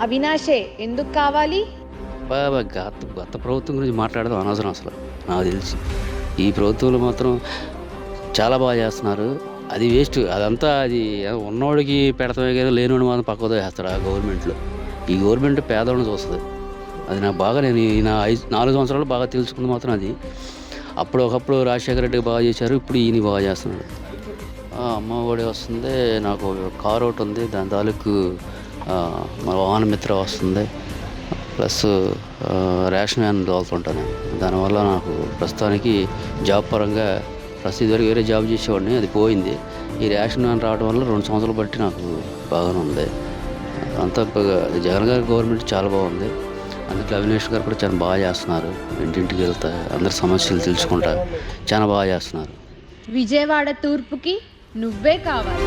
అవినాషే ఎందుకు కావాలి? బాబా గత గత ప్రభుత్వం గురించి మాట్లాడడం అనవసరం అసలు. నాకు తెలిసి. ఈ ప్రభుత్వంలో మాత్రం చాలా బాగా చేస్తున్నారు. అది వేస్ట్ అదంతా అది ఉన్నోడికి పెడతామే కానీ లేనివాడు మాత్రం పక్కతో వేస్తాడు ఆ గవర్నమెంట్లో. ఈ గవర్నమెంట్ పేదవాడిని చూస్తుంది. అది నాకు బాగా నేను ఈ నా ఐదు నాలుగు సంవత్సరాలు బాగా తెలుసుకుంది మాత్రం అది. అప్పుడు ఒకప్పుడు రాజశేఖర రెడ్డి బాగా చేశారు ఇప్పుడు ఈయన బాగా చేస్తున్నాడు. అమ్మ ఒడి వస్తుంది నాకు కారు ఒకటి ఉంది దాని తాలూకు మన వాహన మిత్ర వస్తుంది. ప్లస్ రేషన్ వ్యాన్ తోలుతుంటాను. దానివల్ల నాకు ప్రస్తుతానికి జాబ్ పరంగా ప్రస్తుతం ఇదివరకు వేరే జాబ్ చేసేవాడిని అది పోయింది. ఈ రేషన్ వ్యాన్ రావడం వల్ల రెండు సంవత్సరాలు బట్టి నాకు బాగానే ఉంది. అంతా జగన్ గారి గవర్నమెంట్ చాలా బాగుంది. అందుకే అవినేష్ గారు కూడా చాలా బాగా చేస్తున్నారు. ఇంటింటికి వెళ్తా అందరి సమస్యలు తెలుసుకుంటా చాలా బాగా చేస్తున్నారు. విజయవాడ తూర్పుకి నువ్వే కావాలి.